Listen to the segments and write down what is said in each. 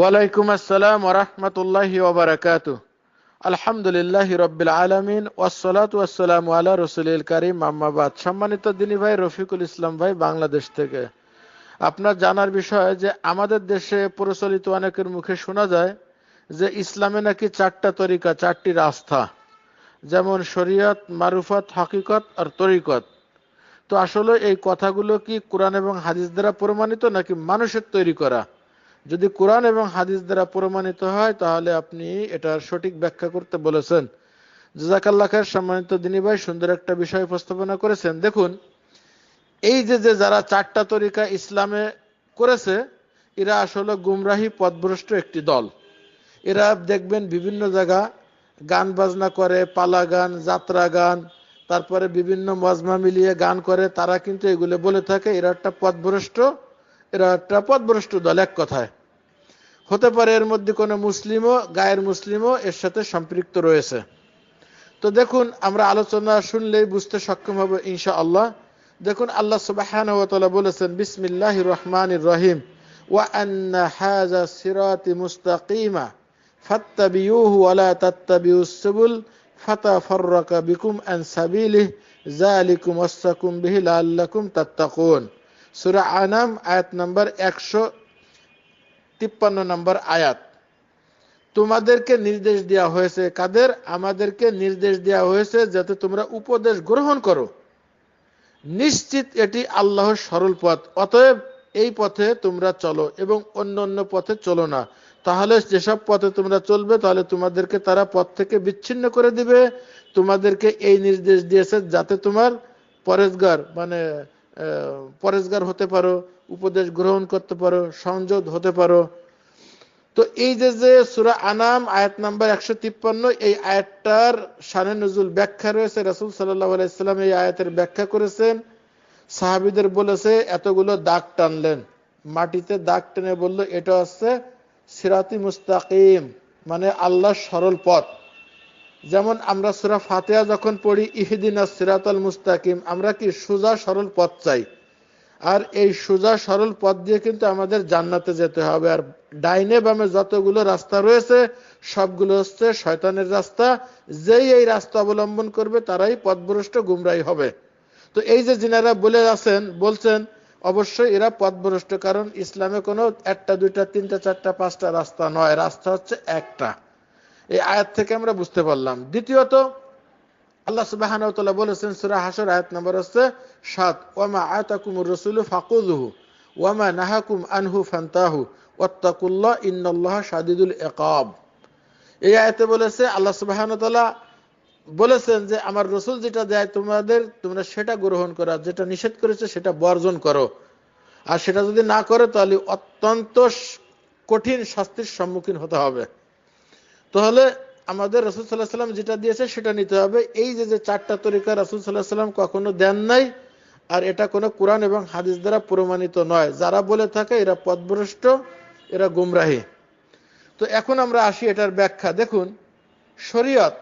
ওয়ালাইকুম আসসালাম ওরহমতুল্লাহি ওবরাকাতু আলহামদুলিল্লাহ রব্বিল আলমিন, ওয়াসসালাত ওয়াসসালাম আলা রসুলিল কারিম। আম্মাবাদ সম্মানিত দিনী ভাই রফিকুল ইসলাম ভাই বাংলাদেশ থেকে। আপনার জানার বিষয় যে আমাদের দেশে প্রচলিত অনেকের মুখে শোনা যায় যে ইসলামে নাকি চারটা তরিকা, চারটি রাস্তা। যেমন শরীয়ত, মারুফত, হাকিকত আর তরিকত। তো আসলে এই কথাগুলো কি কোরআন এবং হাদিস দ্বারা প্রমাণিত নাকি মানুষের তৈরি করা? যদি কোরআন এবং হাদিস দ্বারা প্রমাণিত হয়, তাহলে আপনি এটার সঠিক ব্যাখ্যা করতে বলেছেন। জাজাকাল্লা খায়ের সম্মানিত দিনী ভাই, সুন্দর একটা বিষয় উপস্থাপনা করেছেন। দেখুন, এই যে যে যারা চারটা তরিকা ইসলামে করেছে, এরা আসলে গুমরাহী, পথভ্রষ্ট একটি দল। এরা দেখবেন বিভিন্ন জায়গা গান বাজনা করে, পালা গান, যাত্রা গান, তারপরে বিভিন্ন মজমা মিলিয়ে গান করে, তারা কিন্তু এগুলো বলে থাকে, এরা একটা পথভ্রষ্ট এরা একটা পথভ্রষ্ট দল, এক কথায়। হতে পারে এর মধ্যে কোনো মুসলিমও, গায়ের মুসলিমও এর সাথে সম্পৃক্ত রয়েছে। তো দেখুন, আমরা আলোচনা শুনলেই বুঝতে সক্ষম হব ইনশা আল্লাহ দেখুন আল্লাহ সুবাহান বলেছেন, বিসমিল্লাহ রহমান রহিম। মুস্তাকিমা। সূরা আনাম, আয়াত নাম্বার 153 নম্বর আয়াত। তোমাদেরকে নির্দেশ দেওয়া হয়েছে কাদের? আমাদেরকে নির্দেশ দেওয়া হয়েছে যাতে তোমরা উপদেশ গ্রহণ করো। নিশ্চিত এটি আল্লাহর সরল পথ, অতএব এই পথে তোমরা চলো এবং অন্য অন্য পথে চলো না। তাহলে যেসব পথে তোমরা চলবে, তাহলে তোমাদেরকে তারা পথ থেকে বিচ্ছিন্ন করে দিবে। তোমাদেরকে এই নির্দেশ দিয়েছে যাতে তোমার পরেশগার মানে পরেশগার হতে পারো, উপদেশ গ্রহণ করতে পারো সংযোগ হতে পারো। তো এই যে যে সুরা আনাম, আয়াত নাম্বার একশো তিপ্পান্ন, এই আয়াতটার শানে নজুল ব্যাখ্যা রয়েছে। রাসুল সাল্লাহ আলাইসাল্লাম এই আয়াতের ব্যাখ্যা করেছেন। সাহাবিদের বলেছে, এতগুলো দাগ টানলেন। মাটিতে দাগ টেনে বলল, এটা হচ্ছে সিরাতি মুস্তাকিম মানে আল্লাহ সরল পথ। যেমন আমরা সুরা ফাতেহা যখন পড়ি, ইহিদিন সিরাতাল মুস্তাকিম, আমরা কি সোজা সরল পথ চাই? আর এই সোজা সরল পথ দিয়ে কিন্তু আমাদের জান্নাতে যেতে হবে। আর ডাইনে বামে যতগুলো রাস্তা রয়েছে, সবগুলো হচ্ছে শয়তানের রাস্তা। যেই এই রাস্তা অবলম্বন করবে, তারাই পথভ্রষ্ট গুমরাই হবে। তো এই যে যিনারা বলে আছেন, বলছেন, অবশ্যই এরা পথভ্রষ্ট, কারণ ইসলামে কোনো একটা, দুইটা, তিনটা, চারটা, পাঁচটা রাস্তা নয়। রাস্তা হচ্ছে একটা। এই আয়াত থেকে আমরা বুঝতে পারলাম। দ্বিতীয়ত, আল্লাহ সুবাহ বলেছেন, সুরা হাসর আয়াত নম্বর হচ্ছে সাত ওয়ামা আয়াতাকুমুর রসুল ফাকুজহু ওয়ামা নাহাকুম আনহু ফান্তাহু সাদিদুল একাব এই বলেছে, আল্লাহ বলেছেন যে, আমার রসুল যেটা দেয় তোমাদের, তোমরা সেটা গ্রহণ করা যেটা নিষেধ করেছে সেটা বর্জন করো। আর সেটা যদি না করে, তাহলে অত্যন্ত কঠিন শাস্তির সম্মুখীন হতে হবে। তাহলে আমাদের রসুল সাল্লাহ সাল্লাম যেটা দিয়েছে সেটা নিতে হবে। এই যে যে চারটা তরিকা রসুল সাল্লাহ সাল্লাম কখনো দেন নাই, আর এটা কোনো কোরআন এবং হাদিস দ্বারা প্রমাণিত নয়। যারা বলে থাকে এরা পদভ্রষ্ট এরা গুমরাহী। তো এখন আমরা আসি এটার ব্যাখ্যা। দেখুন, শরীয়ত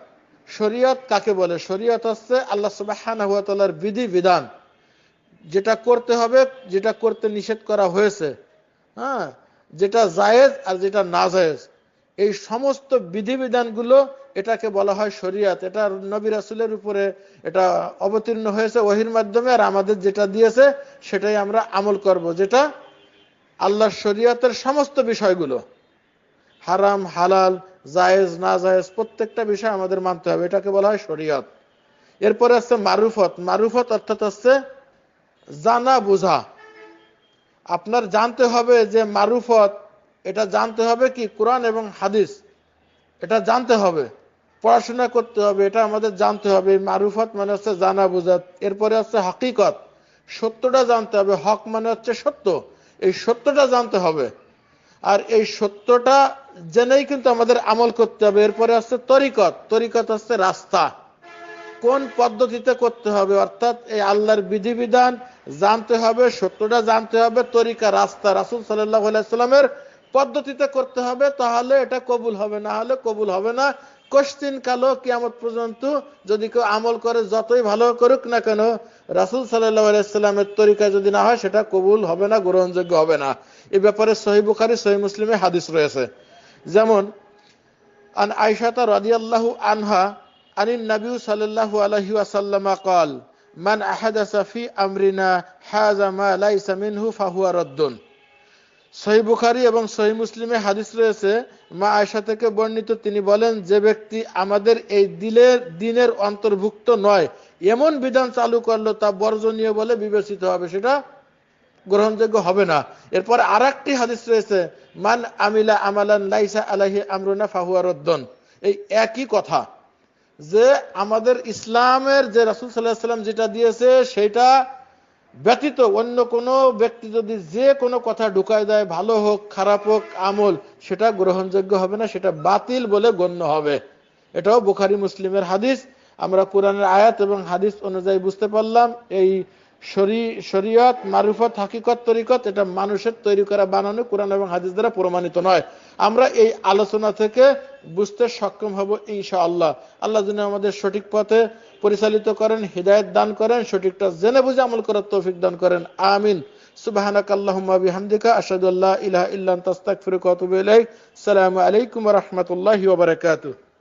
শরীয়ত কাকে বলে? শরীয়ত হচ্ছে আল্লাহ সুবাহর বিধি, বিধান। যেটা করতে হবে, যেটা করতে নিষেধ করা হয়েছে। হ্যাঁ যেটা জায়েজ আর যেটা না জায়েজ। এই সমস্ত বিধিবিধানগুলো এটাকে বলা হয় শরিয়াত। এটা নবী রাসুলের উপরে এটা অবতীর্ণ হয়েছে ওহির মাধ্যমে, আর আমাদের যেটা দিয়েছে সেটাই আমরা আমল করব, যেটা আল্লাহর শরিয়াতের সমস্ত বিষয়গুলো। হারাম, হালাল, জায়েজ, না জায়েজ, প্রত্যেকটা বিষয় আমাদের মানতে হবে। এটাকে বলা হয় শরিয়ত। এরপরে আছে মারুফত। মারুফত অর্থাৎ হচ্ছে জানা বোঝা। আপনার জানতে হবে যে মারুফত এটা জানতে হবে কি? কোরআন এবং হাদিস। এটা জানতে হবে। পড়াশোনা করতে হবে, এটা আমাদের জানতে হবে। মারুফত মানে হচ্ছে জানা বোঝা। এরপরে হচ্ছে হকিকত। সত্যটা জানতে হবে। হক মানে হচ্ছে সত্য। এই সত্যটা জানতে হবে। আর এই সত্যটা জেনেই কিন্তু আমাদের আমল করতে হবে। এরপরে হচ্ছে তরিকত। তরিকত হচ্ছে রাস্তা। কোন পদ্ধতিতে করতে হবে? অর্থাৎ এই আল্লাহর বিধিবিধান জানতে হবে, সত্যটা জানতে হবে। তরিকা, রাস্তা। রাসুল সাল্লাহ সাল্লামের পদ্ধতিতে করতে হবে তাহলে এটা কবুল হবে না হলে কবুল হবে না কোশ্চিন কালো কিয়ামত পর্যন্ত যদি কেউ আমল করে যতই ভালো করুক না কেন রাসুল সাল্লাহ আলাইস্লামের তরিকা যদি না হয় সেটা কবুল হবে না গ্রহণযোগ্য হবে না এ ব্যাপারে সহি বুখারি সহি মুসলিমে হাদিস রয়েছে যেমন আন আয়সাতা রাদিয়াল্লাহু আনহা আনিন নবী সাল্লাল্লাহু আলাইহি ওয়াসাল্লাম قال মান আহাদাসা ফি আমরিনা হাযা মা লাইসা মিনহু ফাহুয়া রাদ্দুন সহি বুখারি এবং সহি মুসলিমে হাদিস রয়েছে, মা আয়সা থেকে বর্ণিত, তিনি বলেন, যে ব্যক্তি আমাদের এই দিলের, দিনের অন্তর্ভুক্ত নয়, এমন বিধান চালু করল তা বর্জনীয় বলে বিবেচিত হবে, সেটা গ্রহণযোগ্য হবে না। এরপর আর একটি হাদিস রয়েছে, মান আমিলা আমালান লাইসা আলাহি আমরুনা ফাহুয়া রদ্দন। এই একই কথা, যে আমাদের ইসলামের যে রাসুল সাল্লাহ সাল্লাম যেটা দিয়েছে, সেটা ব্যতীত অন্য কোনো ব্যক্তি যদি যে কোনো কথা ঢুকায় দেয়, ভালো হোক, খারাপ হোক, আমল, সেটা গ্রহণযোগ্য হবে না, সেটা বাতিল বলে গণ্য হবে। এটাও বুখারি, মুসলিমের হাদিস। আমরা কোরআনের আয়াত এবং হাদিস অনুযায়ী বুঝতে পারলাম, এই শরীয়ত, মারুফত, হাকিকত, তরিকত, এটা মানুষের তৈরি করা বানানো কোরআন এবং হাদিস দ্বারা প্রমাণিত নয়। আমরা এই আলোচনা থেকে বুঝতে সক্ষম হব ইনশা আল্লাহ আল্লাহ যেন আমাদের সঠিক পথে পরিচালিত করেন, হৃদায়ত দান করেন, সঠিকটা জেনে বুঝে আমল করার তৌফিক দান করেন। আমিন। সুবাহানাক আল্লাহুম্মা বিহামদিকা, আশহাদু আল্লা ইলাহা ইল্লা আনতা, আস্তাগফিরুকা ওয়া আতুবু ইলাইক। আসসালামু আলাইকুম ওয়া রাহমাতুল্লাহি ওয়া বারাকাতুহু।